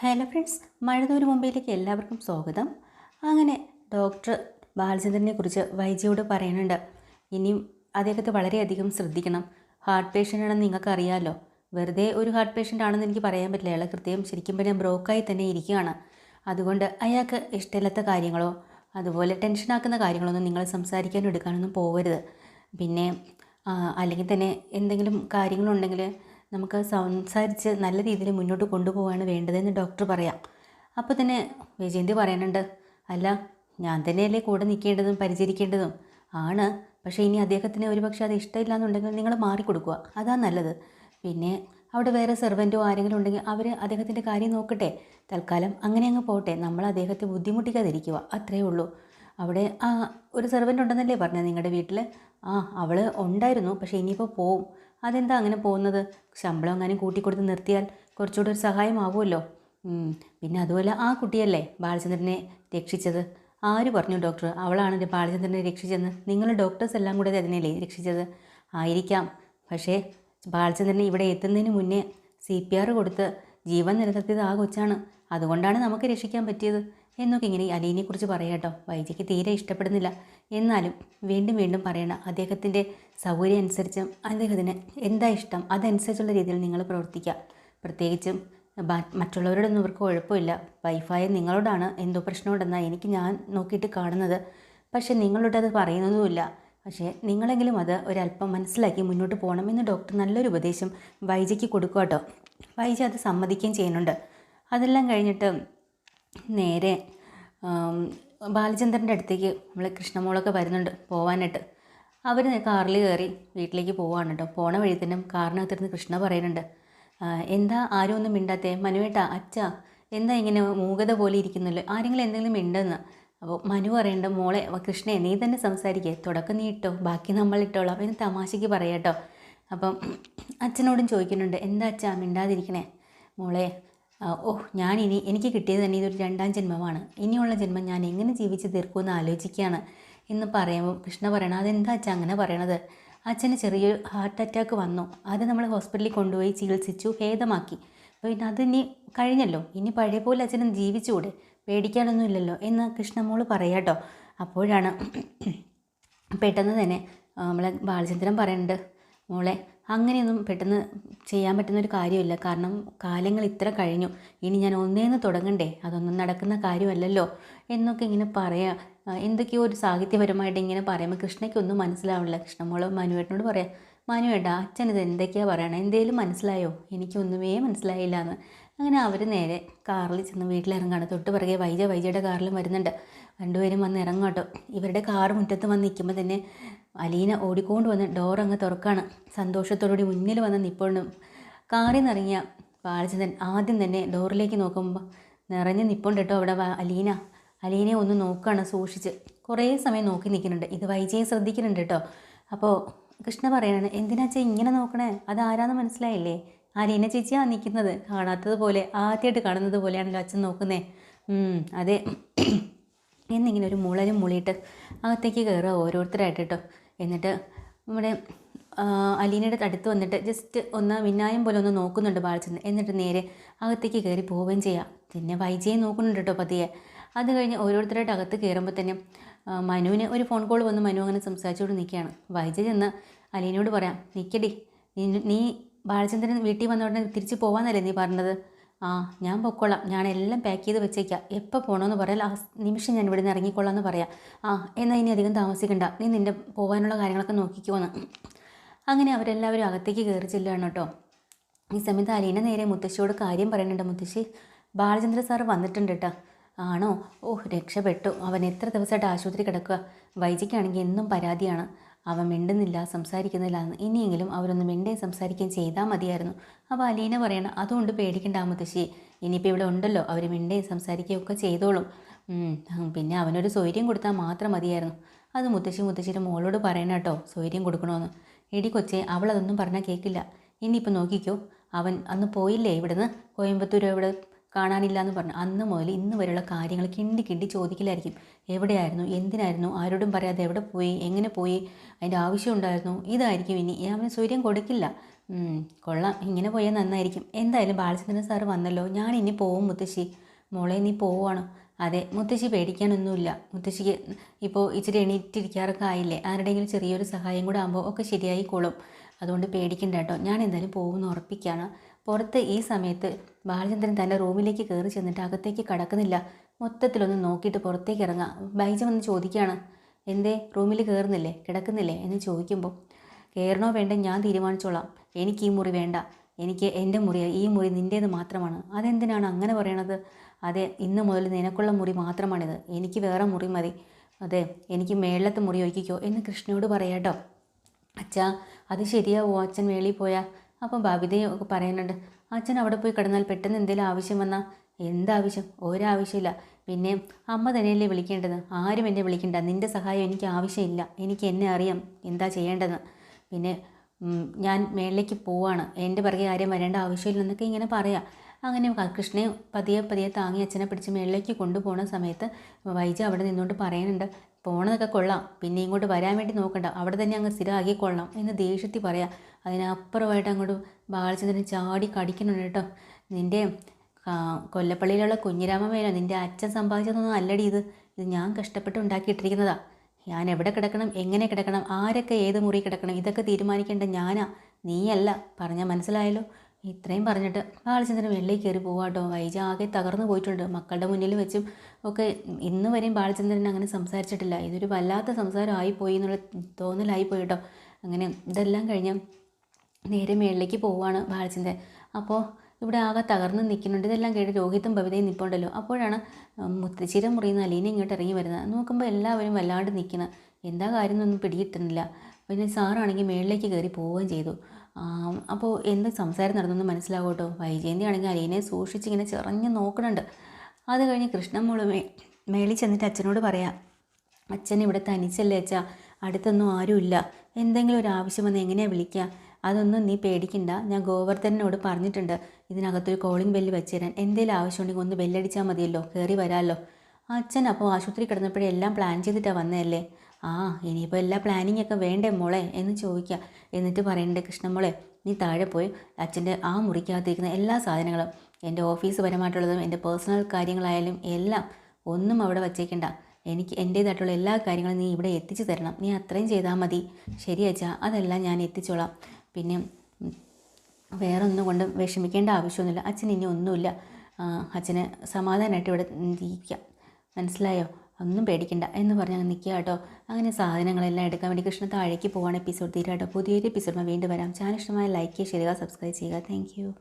Hello friends മഴതൂര് മുംബൈയിലേക്ക് എല്ലാവർക്കും സ്വാഗതം. അങ്ങനെ ഡോക്ടർ ബാലചന്ദ്രനെ കുറിച്ച് വൈജിയോട് പറയുന്നുണ്ട്. ഇനിയും അദ്ദേഹത്തെ വളരെയധികം ശ്രദ്ധിക്കണം. ഹാർട്ട് പേഷ്യന്റ് ആണെന്ന് നിങ്ങൾക്കറിയാമല്ലോ വെറുതെ ഒരു ഹാർട്ട് പേഷ്യന്റ് ആണെന്ന് എനിക്ക് പറയാൻ പറ്റില്ല. അയാൾ കൃത്യം ശരിക്കും പറഞ്ഞാൽ ബ്രോക്കായി തന്നെ ഇരിക്കുകയാണ്. അതുകൊണ്ട് അയാൾക്ക് ഇഷ്ടമില്ലാത്ത കാര്യങ്ങളോ അതുപോലെ ടെൻഷനാക്കുന്ന കാര്യങ്ങളൊന്നും നിങ്ങൾ സംസാരിക്കാനും എടുക്കാനൊന്നും പോകരുത്. പിന്നെ അല്ലെങ്കിൽ തന്നെ എന്തെങ്കിലും കാര്യങ്ങളുണ്ടെങ്കിൽ നമുക്ക് സംസാരിച്ച് നല്ല രീതിയിൽ മുന്നോട്ട് കൊണ്ടുപോവാണ് വേണ്ടതെന്ന് ഡോക്ടർ പറയാം. അപ്പോൾ തന്നെ വിജയന്തി പറയാനുണ്ട് അല്ല ഞാൻ തന്നെയല്ലേ കൂടെ നിൽക്കേണ്ടതും പരിചരിക്കേണ്ടതും? ആണ്. പക്ഷേ ഇനി അദ്ദേഹത്തിന് ഒരുപക്ഷെ അത് ഇഷ്ടമില്ല എന്നുണ്ടെങ്കിൽ നിങ്ങൾ മാറിക്കൊടുക്കുക. അതാണ് നല്ലത്. പിന്നെ അവിടെ വേറെ സെർവന്റോ ആരെങ്കിലും ഉണ്ടെങ്കിൽ അവർ അദ്ദേഹത്തിന്റെ കാര്യം നോക്കട്ടെ. തൽക്കാലം അങ്ങനെ അങ്ങ് പോട്ടെ. നമ്മൾ അദ്ദേഹത്തെ ബുദ്ധിമുട്ടിക്കാതിരിക്കുക. അത്രയേ ഉള്ളൂ. അവിടെ ആ ഒരു സെർവന്റ് ഉണ്ടെന്നല്ലേ പറഞ്ഞത് നിങ്ങളുടെ വീട്ടിൽ ആ അവൾ ഉണ്ടായിരുന്നു. പക്ഷേ ഇനിയിപ്പോൾ പോവും. അതെന്താ അങ്ങനെ പോകുന്നത്? ശമ്പളം അങ്ങനെ കൂട്ടിക്കൊടുത്ത് നിർത്തിയാൽ കുറച്ചുകൂടെ ഒരു സഹായമാവുമല്ലോ. പിന്നെ അതുപോലെ ആ കുട്ടിയല്ലേ ബാലചന്ദ്രനെ രക്ഷിച്ചത്? ആര് പറഞ്ഞു ഡോക്ടർ? അവളാണ് ബാലചന്ദ്രനെ രക്ഷിച്ചതെന്ന്? നിങ്ങൾ ഡോക്ടേഴ്സ് എല്ലാം കൂടെ അതിനല്ലേ രക്ഷിച്ചത്? ആയിരിക്കാം. പക്ഷേ ബാലചന്ദ്രനെ ഇവിടെ എത്തുന്നതിന് മുന്നേ സി പി ആർ കൊടുത്ത് ജീവൻ നിലനിർത്തിയത് ആ കൊച്ചാണ്. അതുകൊണ്ടാണ് നമുക്ക് രക്ഷിക്കാൻ പറ്റിയത്. എന്നൊക്കെ ഇങ്ങനെ ഈ അലീനെക്കുറിച്ച് പറയാം കേട്ടോ. വൈദ്യക്ക് തീരെ ഇഷ്ടപ്പെടുന്നില്ല. എന്നാലും വീണ്ടും വീണ്ടും പറയണം അദ്ദേഹത്തിന്റെ സൗകര്യം അനുസരിച്ച് അദ്ദേഹത്തിന് എന്താ ഇഷ്ടം? അതനുസരിച്ചുള്ള രീതിയിൽ നിങ്ങൾ പ്രവർത്തിക്കുക. പ്രത്യേകിച്ചും മറ്റുള്ളവരോടൊന്നും ഇവർക്ക് കുഴപ്പമില്ല. വൈഫായ നിങ്ങളോടാണ് എന്തോ പ്രശ്നമുണ്ടെന്നാണ് എനിക്ക് ഞാൻ നോക്കിയിട്ട് കാണുന്നത്. പക്ഷേ നിങ്ങളോട് അത് പറയുന്നതുമില്ല പക്ഷേ നിങ്ങളെങ്കിലും അത് ഒരല്പം മനസ്സിലാക്കി മുന്നോട്ട് പോകണമെന്ന് ഡോക്ടർ നല്ലൊരു ഉപദേശം വൈജയ്ക്ക് കൊടുക്കുക കേട്ടോ. വൈജ അത് സമ്മതിക്കുകയും ചെയ്യുന്നുണ്ട്. അതെല്ലാം കഴിഞ്ഞിട്ട് നേരെ ബാലചന്ദ്രന്റെ അടുത്തേക്ക് നമ്മൾ കൃഷ്ണമോളൊക്കെ വരുന്നുണ്ട് പോവാനായിട്ട്. അവർ കാറിൽ കയറി വീട്ടിലേക്ക് പോവാണ് കേട്ടോ. പോണ വഴി തന്നെ കാറിനകത്തിരുന്ന് കൃഷ്ണ പറയുന്നുണ്ട് എന്താ ആരും ഒന്നും മിണ്ടാത്തേ? മനുവേട്ടാ അച്ഛ എന്താ ഇങ്ങനെ മൂകത പോലെ ഇരിക്കുന്നല്ലോ ആരെങ്കിലും എന്തെങ്കിലും മിണ്ടെന്ന്. അപ്പോൾ മനു പറയണ്ട മോളെ അവ നീ തന്നെ സംസാരിക്കേ. തുടക്കം നീ ഇട്ടോ ബാക്കി നമ്മൾ ഇട്ടോളാം. എന്ന് തമാശയ്ക്ക് പറയാട്ടോ അപ്പം അച്ഛനോടും ചോദിക്കുന്നുണ്ട് എന്താ അച്ഛാ മിണ്ടാതിരിക്കണേ? മോളെ ഞാൻ ഞാനിനി എനിക്ക് കിട്ടിയത് തന്നെ ഇതൊരു രണ്ടാം ജന്മമാണ്. ഇനിയുള്ള ജന്മം ഞാൻ എങ്ങനെ ജീവിച്ച് തീർക്കുമെന്ന് ആലോചിക്കുകയാണ് എന്ന് പറയുമ്പോൾ കൃഷ്ണ പറയണം അതെന്താ അച്ഛാ അങ്ങനെ പറയണത്? അച്ഛന് ചെറിയൊരു ഹാർട്ട് അറ്റാക്ക് വന്നു. അത് നമ്മൾ ഹോസ്പിറ്റലിൽ കൊണ്ടുപോയി ചികിത്സിച്ചു ഭേദമാക്കി. പിന്നെ അത് ഇനി കഴിഞ്ഞല്ലോ. ഇനി പഴയ പോലെ അച്ഛനും ജീവിച്ചുകൂടെ? പേടിക്കാനൊന്നും ഇല്ലല്ലോ എന്ന് കൃഷ്ണമോൾ പറയാട്ടോ അപ്പോഴാണ് പെട്ടെന്ന് തന്നെ നമ്മളെ ബാലചന്ദ്രൻ പറയുന്നുണ്ട് മോളെ അങ്ങനെയൊന്നും പെട്ടെന്ന് ചെയ്യാൻ പറ്റുന്ന ഒരു കാര്യമില്ല. കാരണം കാലങ്ങൾ ഇത്ര കഴിഞ്ഞു. ഇനി ഞാൻ ഒന്നേന്ന് തുടങ്ങണ്ടേ? അതൊന്നും നടക്കുന്ന കാര്യമല്ലല്ലോ എന്നൊക്കെ ഇങ്ങനെ പറയാം. എന്തൊക്കെയോ ഒരു സാഹിത്യപരമായിട്ട് ഇങ്ങനെ പറയുമ്പോൾ കൃഷ്ണയ്ക്കൊന്നും മനസ്സിലാവില്ല കൃഷ്ണമോൾ മനുവേട്ടനോട് പറയാം മനുവേട്ടാ അച്ഛൻ ഇത് എന്തൊക്കെയാണ് പറയണത് എന്തേലും മനസ്സിലായോ? എനിക്കൊന്നുമേ മനസ്സിലായില്ല എന്ന് അങ്ങനെ അവർ നേരെ കാറിൽ ചെന്ന് വീട്ടിലിറങ്ങാണ്. തൊട്ട് പിറകെ വൈജ വൈജയുടെ കാറിലും വരുന്നുണ്ട്. രണ്ടുപേരും വന്ന് ഇറങ്ങാട്ടോ ഇവരുടെ കാർ മുറ്റത്ത് വന്ന് നിൽക്കുമ്പോൾ തന്നെ അലീന ഓടിക്കൊണ്ട് വന്ന് ഡോർ അങ്ങ് തുറക്കാണ്. സന്തോഷത്തോടുകൂടി മുന്നിൽ വന്ന് നിപ്പോഴും കാറിൽ നിന്നിറങ്ങിയ ബാലചന്ദ്രൻ ആദ്യം തന്നെ ഡോറിലേക്ക് നോക്കുമ്പോൾ നിറഞ്ഞ് നിൽപ്പുണ്ട് കേട്ടോ അവിടെ അലീന. അലീനയെ ഒന്ന് നോക്കുകയാണ് സൂക്ഷിച്ച്. കുറേ സമയം നോക്കി നിൽക്കുന്നുണ്ട്. ഇത് വൈജയെ ശ്രദ്ധിക്കുന്നുണ്ട് കേട്ടോ അപ്പോൾ കൃഷ്ണ പറയണേ എന്തിനാ ചേച്ചി ഇങ്ങനെ നോക്കണേ? അത് ആരാന്ന് മനസ്സിലായില്ലേ? അലീന ചേച്ചിയാണ് നിൽക്കുന്നത് കാണാത്തത് പോലെ ആദ്യമായിട്ട് കാണുന്നത് പോലെയാണല്ലോ അച്ഛൻ നോക്കുന്നേ. അതെ. എന്നിങ്ങനെ ഒരു മുളരും മുളിയിട്ട് അകത്തേക്ക് കയറുക ഓരോരുത്തരായിട്ട് കേട്ടോ എന്നിട്ട് നമ്മുടെ അലീനയുടെ അടുത്ത് വന്നിട്ട് ജസ്റ്റ് ഒന്ന് മിന്നായം പോലെ ഒന്ന് നോക്കുന്നുണ്ട് ബാലചന്ദ്രൻ. എന്നിട്ട് നേരെ അകത്തേക്ക് കയറി പോവുകയും ചെയ്യാം. പിന്നെ വൈജയെ നോക്കുന്നുണ്ട് കേട്ടോ പതിയെ. അത് കഴിഞ്ഞ് ഓരോരുത്തരായിട്ട് അകത്ത് കയറുമ്പോൾ തന്നെ മനുവിന് ഒരു ഫോൺ കോൾ വന്ന് മനു അങ്ങനെ സംസാരിച്ചുകൊണ്ട് നിൽക്കുകയാണ്. വൈജയ് ചെന്ന് അലീനയോട് പറയാം നിൽക്കടി നീ ബാലചന്ദ്രൻ വീട്ടിൽ വന്ന ഉടനെ തിരിച്ച് പോവാന്നല്ലേ നീ പറഞ്ഞത്? ആ ഞാൻ പൊക്കോളാം. ഞാൻ എല്ലാം പാക്ക് ചെയ്ത് വെച്ചേക്കാം. എപ്പോൾ പോകണമെന്ന് പറയാം. ആ നിമിഷം ഞാൻ ഇവിടെ നിന്ന് ഇറങ്ങിക്കൊള്ളാം എന്ന് പറയാം. ആ എന്നാൽ ഇനി അധികം താമസിക്കണ്ട. നീ നിന്റെ പോകാനുള്ള കാര്യങ്ങളൊക്കെ നോക്കിക്കോന്ന്. അങ്ങനെ അവരെല്ലാവരും അകത്തേക്ക് കയറി ചെല്ലുകയാണ് കേട്ടോ. ഈ സമയത്ത് അലീന നേരെ മുത്തശ്ശിയോട് കാര്യം പറയുന്നുണ്ട്. മുത്തശ്ശി ബാലചന്ദ്ര സാറ് വന്നിട്ടുണ്ട് കേട്ടോ. ആണോ? ഓഹ് രക്ഷപ്പെട്ടു. അവൻ എത്ര ദിവസമായിട്ട് ആശുപത്രി കിടക്കുക? വൈജിക്കാണെങ്കിൽ എന്നും പരാതിയാണ്. അവൻ മിണ്ടുന്നില്ല സംസാരിക്കുന്നില്ലാന്ന് ഇനിയെങ്കിലും അവരൊന്ന് മിണ്ടേ സംസാരിക്കുകയും ചെയ്താൽ മതിയായിരുന്നു. അപ്പോൾ അലീന പറയണം അതുകൊണ്ട് പേടിക്കണ്ട മുത്തശ്ശി. ഇനിയിപ്പോൾ ഇവിടെ ഉണ്ടല്ലോ അവർ മിണ്ടേ സംസാരിക്കുകയും ഒക്കെ ചെയ്തോളും പിന്നെ അവനൊരു സ്വൈര്യം കൊടുത്താൽ മാത്രം മതിയായിരുന്നു. അത് മുത്തശ്ശി മുത്തശ്ശിയുടെ മോളോട് പറയണം കേട്ടോ സ്വൈര്യം കൊടുക്കണമെന്ന് എടി കൊച്ചേ അവളതൊന്നും പറഞ്ഞാൽ കേൾക്കില്ല ഇനിയിപ്പോൾ നോക്കിക്കോ. അവൻ അന്ന് പോയില്ലേ ഇവിടുന്ന്? കോയമ്പത്തൂർ ഇവിടെ കാണാനില്ല എന്ന് പറഞ്ഞു. അന്ന് മുതൽ ഇന്ന് വരെയുള്ള കാര്യങ്ങൾ കിണ്ടി കിണ്ടി ചോദിക്കലായിരിക്കും. എവിടെയായിരുന്നു? എന്തിനായിരുന്നു? ആരോടും പറയാതെ എവിടെ പോയി? എങ്ങനെ പോയി? അതിന്റെ ആവശ്യം ഉണ്ടായിരുന്നു. ഇതായിരിക്കും ഇനി. ഞാൻ അവന് സൂര്യം കൊടുക്കില്ല. കൊള്ളാം. ഇങ്ങനെ പോയാൽ നന്നായിരിക്കും. എന്തായാലും ബാലചന്ദ്രൻ സാറ് വന്നല്ലോ. ഞാൻ ഇനി പോവും മുത്തശ്ശി. മോളെ നീ പോവാണ് അതെ മുത്തശ്ശി പേടിക്കാനൊന്നുമില്ല. മുത്തശ്ശിക്ക് ഇപ്പോൾ ഇച്ചിരി എണീറ്റിരിക്കാറൊക്കെ ആയില്ലേ? ആരുടെയെങ്കിലും ചെറിയൊരു സഹായം കൂടെ ആകുമ്പോൾ ഒക്കെ ശരിയായിക്കോളും. അതുകൊണ്ട് പേടിക്കണ്ട കേട്ടോ. ഞാൻ എന്തായാലും പോകുമെന്ന് ഉറപ്പിക്കുകയാണ്. പുറത്ത് ഈ സമയത്ത് ബാലചന്ദ്രൻ തന്റെ റൂമിലേക്ക് കയറി ചെന്നിട്ട് അകത്തേക്ക് കടക്കുന്നില്ല. മൊത്തത്തിലൊന്ന് നോക്കിയിട്ട് പുറത്തേക്ക് ഇറങ്ങാം. ബൈജ വന്ന് ചോദിക്കുകയാണ്. എന്തേ? റൂമിൽ കയറുന്നില്ലേ കിടക്കുന്നില്ലേ? എന്ന് ചോദിക്കുമ്പോൾ കയറണോ വേണ്ട? ഞാൻ തീരുമാനിച്ചോളാം. എനിക്ക് ഈ മുറി വേണ്ട. എനിക്ക് എന്റെ മുറി ഈ മുറി നിന്റേത് മാത്രമാണ്. അതെന്തിനാണ് അങ്ങനെ പറയണത്? അതെ ഇന്ന് മുതൽ നിനക്കുള്ള മുറി മാത്രമാണിത്. എനിക്ക് വേറെ മുറി മതി. അതെ എനിക്ക് മേളത്തെ മുറി ഒഴിക്കോ എന്ന് കൃഷ്ണയോട് പറയാട്ടോ. അച്ഛാ അത് ശരിയാവോ? അച്ഛൻ വേളി പോയാൽ അപ്പം ബബിതയും ഒക്കെ പറയുന്നുണ്ട് അച്ഛൻ അവിടെ പോയി കിടന്നാൽ പെട്ടെന്ന് എന്തെങ്കിലും ആവശ്യം വന്നാൽ എന്താവശ്യം? ഒരാവശ്യമില്ല. പിന്നെ അമ്മ തന്നെയല്ലേ വിളിക്കേണ്ടത്? ആരും എന്നെ വിളിക്കേണ്ട. നിന്റെ സഹായം എനിക്ക് ആവശ്യമില്ല. എനിക്ക് എന്നെ അറിയാം. എന്താ ചെയ്യേണ്ടതെന്ന് പിന്നെ ഞാൻ മേളിലേക്ക് പോവാണ്. എന്റെ പിറകെ ആരും വരേണ്ട ആവശ്യമില്ലെന്നൊക്കെ ഇങ്ങനെ പറയാം. അങ്ങനെ കൃഷ്ണയെ പതിയെ പതിയെ താങ്ങി അച്ഛനെ പിടിച്ച് മേളിലേക്ക് കൊണ്ടുപോകുന്ന സമയത്ത് വൈജ അവിടെ നിന്നുകൊണ്ട് പറയുന്നുണ്ട് പോണതൊക്കെ കൊള്ളാം. പിന്നെ ഇങ്ങോട്ട് വരാൻ വേണ്ടി നോക്കണ്ട. അവിടെ തന്നെ അങ്ങ് സ്ഥിരമാക്കി കൊള്ളാം എന്ന് ദേഷ്യത്തിൽ പറയാം. അതിനപ്പുറമായിട്ട് അങ്ങോട്ട് ബാലചന്ദ്രൻ ചാടി കടിക്കുന്നുണ്ട് കേട്ടോ. നിന്റെ കൊല്ലപ്പള്ളിയിലുള്ള കുഞ്ഞിരാമ മേനോ നിന്റെ അച്ഛൻ സമ്പാദിച്ചതൊന്നും അല്ലടി ഇത്. ഇത് ഞാൻ കഷ്ടപ്പെട്ട് ഉണ്ടാക്കിയിട്ടിരിക്കുന്നതാ. ഞാൻ എവിടെ കിടക്കണം എങ്ങനെ കിടക്കണം ആരൊക്കെ ഏത് മുറി കിടക്കണം ഇതൊക്കെ തീരുമാനിക്കേണ്ട ഞാനാ. നീയല്ല. പറഞ്ഞാൽ മനസ്സിലായല്ലോ? ഇത്രയും പറഞ്ഞിട്ട് ബാലചന്ദ്രൻ വെള്ളിയിൽ കയറി പോവാട്ടോ വൈജ ആകെ തകർന്നു പോയിട്ടുണ്ട്. മക്കളുടെ മുന്നിൽ വെച്ചും ഒക്കെ ഇന്ന് വരെയും ബാലചന്ദ്രൻ അങ്ങനെ സംസാരിച്ചിട്ടില്ല. ഇതൊരു വല്ലാത്ത സംസാരം ആയിപ്പോയി എന്നുള്ള തോന്നലായിപ്പോയി കേട്ടോ അങ്ങനെ ഇതെല്ലാം കഴിഞ്ഞ് നേരെ മേളിലേക്ക് പോവുകയാണ് ബാലചന്ദ്രൻ. അപ്പോൾ ഇവിടെ ആകെ തകർന്ന് നിൽക്കുന്നുണ്ട്. ഇതെല്ലാം കേട്ട് രോഹിത്തും ഭവിതയും നിൽപ്പുണ്ടല്ലോ അപ്പോഴാണ് മുത്തശ്ശിര മുറിയുന്ന അലീന ഇങ്ങോട്ട് ഇറങ്ങി വരുന്നത്. നോക്കുമ്പോൾ എല്ലാവരും വല്ലാണ്ട് നിൽക്കുന്നത് എന്താ കാര്യം എന്നൊന്നും പിടികിട്ടുന്നില്ല. പിന്നെ സാറാണെങ്കിൽ മേളിലേക്ക് കയറി പോവുകയും ചെയ്തു. അപ്പോൾ എന്ത് സംസാരം നടന്നു മനസ്സിലാവട്ടോ വൈജയന്തി ആണെങ്കിൽ അലീനെ സൂക്ഷിച്ചിങ്ങനെ ചിറഞ്ഞ് നോക്കണുണ്ട് അത് കഴിഞ്ഞ് കൃഷ്ണമോൾ മേ മേളിൽ ചെന്നിട്ട് അച്ഛനോട് പറയാം അച്ഛൻ ഇവിടെ തനിച്ചല്ലേ അച്ഛാ അടുത്തൊന്നും ആരുമില്ല. എന്തെങ്കിലും ഒരു ആവശ്യം വന്ന് എങ്ങനെയാണ് വിളിക്കുക അതൊന്നും നീ പേടിക്കണ്ട. ഞാൻ ഗോവർദ്ധനോട് പറഞ്ഞിട്ടുണ്ട് ഇതിനകത്തൊരു കോളിംഗ് ബെല്ല് വെച്ച് തരാൻ എന്തെങ്കിലും ആവശ്യമുണ്ടെങ്കിൽ ഒന്ന് ബെല്ലടിച്ചാൽ മതിയല്ലോ കയറി വരാമല്ലോ അച്ഛൻ അപ്പോൾ ആശുപത്രി കിടന്നപ്പോഴെല്ലാം പ്ലാൻ ചെയ്തിട്ടാണ് വന്നതല്ലേ? ആ ഇനിയിപ്പോൾ എല്ലാ പ്ലാനിങ് ഒക്കെ വേണ്ടേ മോളെ? എന്ന് ചോദിക്കുക എന്നിട്ട് പറയണ്ടേ കൃഷ്ണമോളെ നീ താഴെ പോയി അച്ഛന്റെ ആ മുറിക്കകത്തിരിക്കുന്ന എല്ലാ സാധനങ്ങളും എന്റെ ഓഫീസ് പരമായിട്ടുള്ളതും എന്റെ പേഴ്സണൽ കാര്യങ്ങളായാലും എല്ലാം ഒന്നും അവിടെ വച്ചേക്കണ്ട. എനിക്ക് എന്റേതായിട്ടുള്ള എല്ലാ കാര്യങ്ങളും നീ ഇവിടെ എത്തിച്ചു തരണം. നീ അത്രയും ചെയ്താൽ മതി. ശരി അച്ഛാ അതെല്ലാം ഞാൻ എത്തിച്ചോളാം. പിന്നെ വേറെ ഒന്നും കൊണ്ട് വിഷമിക്കേണ്ട ആവശ്യമൊന്നുമില്ല. അച്ഛൻ ഇനി ഒന്നുമില്ല. അച്ഛന് സമാധാനമായിട്ട് ഇവിടെ ജീവിക്കാം മനസ്സിലായോ? ഒന്നും പേടിക്കണ്ട. എന്ന് പറഞ്ഞ് അങ്ങ് നിൽക്കുക കേട്ടോ അങ്ങനെ സാധനങ്ങളെല്ലാം എടുക്കാൻ വേണ്ടി കൃഷ്ണ താഴേക്ക് പോവാണ് എപ്പിസോഡ് തീരാട്ടോ. പുതിയൊരു എപ്പിസോഡ് വീണ്ടും വരാം. ചാനൽ ഇഷ്ടമായ ലൈക്ക് ചെയ്യുക സബ്സ്ക്രൈബ് ചെയ്യുക. താങ്ക്